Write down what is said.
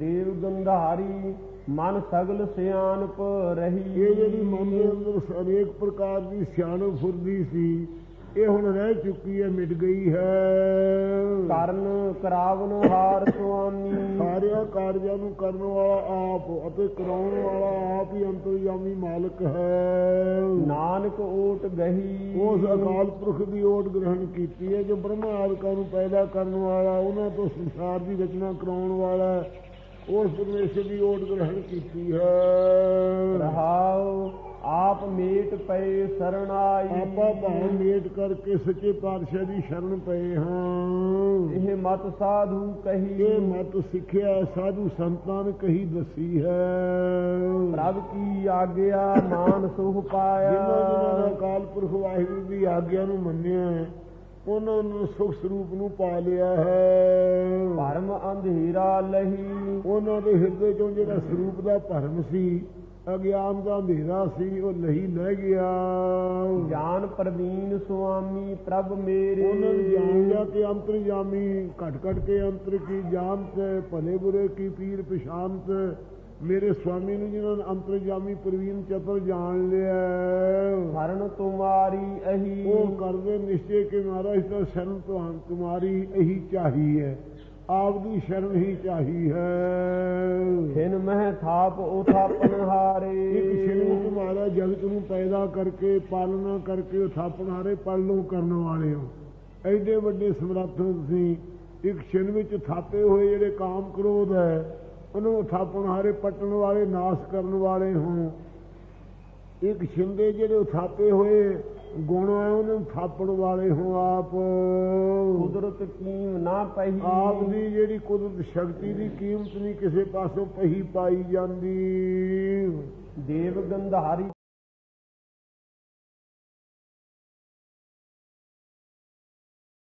ਦੇਵ ਗੰਧਾਰੀ ਮਨ ਸਗਲ ਸਿਆਣਪ ਰਹੀ। ਇਹ ਜਿਹੜੀ ਮਨ ਦੇ ਅੰਦਰ ਅਨੇਕ ਪ੍ਰਕਾਰ ਦੀ ਸਿਆਣਪ ਫੁਰਦੀ ਸੀ ਇਹ ਹੁਣ ਰਹਿ ਚੁੱਕੀ ਹੈ ਮਿਟ ਗਈ ਹੈ। ਕਰਨ ਕਰਾਵਨ ਹਾਰ ਸੁਆਮੀ। ਸਾਰਿਆਂ ਕਾਰਜਾਂ ਨੂੰ ਕਰਨ ਵਾਲਾ ਆਪ ਅਤੇ ਕਰਾਉਣ ਵਾਲਾ ਆਪ ਹੀ ਅੰਤਰਯਾਮੀ ਮਾਲਕ ਹੈ। ਨਾਨਕ ਓਟ ਗਹੀ। ਉਸ ਅਕਾਲ ਪੁਰਖ ਦੀ ਓਟ ਗ੍ਰਹਿਣ ਕੀਤੀ ਹੈ ਜੋ ਬ੍ਰਹਮਾ ਆਦਿਕਾਂ ਨੂੰ ਪੈਦਾ ਕਰਨ ਵਾਲਾ ਉਹਨਾਂ ਤੋਂ ਸੰਸਾਰ ਦੀ ਰਚਨਾ ਕਰਾਉਣ ਵਾਲਾ ਹੈ। ਉਸ ਪਰਮੇਸ਼ਰ ਦੀ ਓਟ ਗ੍ਰਹਿਣ ਕੀਤੀ ਹੈ। ਰਹਾਉ ਆਪ ਮੇਟ ਪਏ ਸਰਣਾਈ। ਆਪਾ ਭਾਵ ਮੇਟ ਕਰਕੇ ਸੱਚੇ ਪਾਤਸ਼ਾਹ ਦੀ ਸ਼ਰਨ ਪਏ ਹਾਂ। ਇਹ ਮਤ ਸਾਧੂ ਕਹੀ। ਇਹ ਮਤ ਸਿੱਖਿਆ ਸਾਧੂ ਸੰਤਾਂ ਨੇ ਕਹੀ ਦੱਸੀ ਹੈ। ਪ੍ਰਭ ਕੀ ਆਗਿਆ ਮਾਨ ਸੁਖ ਜਿਨ੍ਹਾਂ ਜਿਨ੍ਹਾਂ ਪਾਇਆ ਅਕਾਲ ਪੁਰਖ ਵਾਹਿਗੁਰੂ ਦੀ ਆਗਿਆ ਨੂੰ ਮੰਨਿਆ ਹੈ, ਉਹਨਾਂ ਨੂੰ ਸੁਖ ਸਰੂਪ ਨੂੰ ਪਾ ਲਿਆ ਹੈ। ਭਰਮ ਅੰਧੇਰਾ ਲਹੀ। ਉਹਨਾਂ ਦੇ ਹਿਰਦੇ ਚੋਂ ਜਿਹੜਾ ਸਰੂਪ ਦਾ ਭਰਮ ਸੀ ਅਗਿਆਨ ਦਾ ਹਨੇਰਾ ਸੀ ਉਹ ਨਹੀਂ ਲੈ ਗਿਆ। ਜਾਨ ਪ੍ਰਵੀਨ ਸੁਆਮੀ ਪ੍ਰਭ ਮੇਰੇ। ਉਹਨਾਂ ਨੇ ਜਾਣ ਲਿਆ ਕਿ ਅੰਤਰਜਾਮੀ ਘਟ ਘਟ ਕੇ ਅੰਤਰ ਕੀ ਜਾਣਤ ਭਲੇ ਬੁਰੇ ਕੀ ਪੀਰ ਪਛਾਨਤ ਮੇਰੇ ਸਵਾਮੀ ਨੂੰ ਜਿਨ੍ਹਾਂ ਨੇ ਅੰਤਰਜਾਮੀ ਪ੍ਰਵੀਨ ਚਤੁਰ ਜਾਣ ਲਿਆ। ਹਰਨ ਤੁਮਾਰੀ ਅਹੀ। ਉਹ ਕਰਦੇ ਨਿਸ਼ਚੈ ਕਿ ਮਹਾਰਾਜ ਦਾ ਸ਼ਰਨ ਤੁਹਾਨੂੰ ਤੁਮਾਰੀ ਚਾਹੀ ਹੈ ਆਪ ਦੀ ਸ਼ਰਨ ਹੀ ਚਾਹੀ ਹੈ। ਖਿਨ ਮਹਿ ਥਾਪ ਉਥਾਪਨ ਹਾਰੇ ਇੱਕ ਸ਼ਰਨ ਤੁਹਾਰਾ ਜਗਤ ਨੂੰ ਪੈਦਾ ਕਰਕੇ ਪਾਲਣਾ ਕਰਕੇ ਉਥਾਪਣ ਹਾਰੇ ਪਾਲਣੋਂ ਕਰਨ ਵਾਲੇ ਹੋ ਐਡੇ ਵੱਡੇ ਸਮਰੱਥ ਤੁਸੀਂ। ਇੱਕ ਛਿਨ ਵਿੱਚ ਥਾਪੇ ਹੋਏ ਜਿਹੜੇ ਕਾਮ ਕ੍ਰੋਧ ਹੈ ਉਹਨੂੰ ਉਥਾਪਣ ਹਾਰੇ ਪਟਣ ਵਾਲੇ ਨਾਸ਼ ਕਰਨ ਵਾਲੇ ਹੋ ਇੱਕ ਛਿੰਦੇ ਜਿਹੜੇ ਉਥਾਪੇ ਹੋਏ ਗੁਣ ਹੈ ਉਹਨੂੰ ਥਾਪਣ ਵਾਲੇ ਹੋ ਆਪ। ਕੁਦਰਤ ਕੀਮ ਨਾ ਪਹੀ ਆਪ ਦੀ ਜਿਹੜੀ ਕੁਦਰਤ ਸ਼ਕਤੀ ਦੀ ਕੀਮਤ ਨਹੀਂ ਕਿਸੇ ਪਾਸੋਂ ਪਹੀ ਪਾਈ ਜਾਂਦੀ। ਦੇਵ ਗੰਧਾਰੀ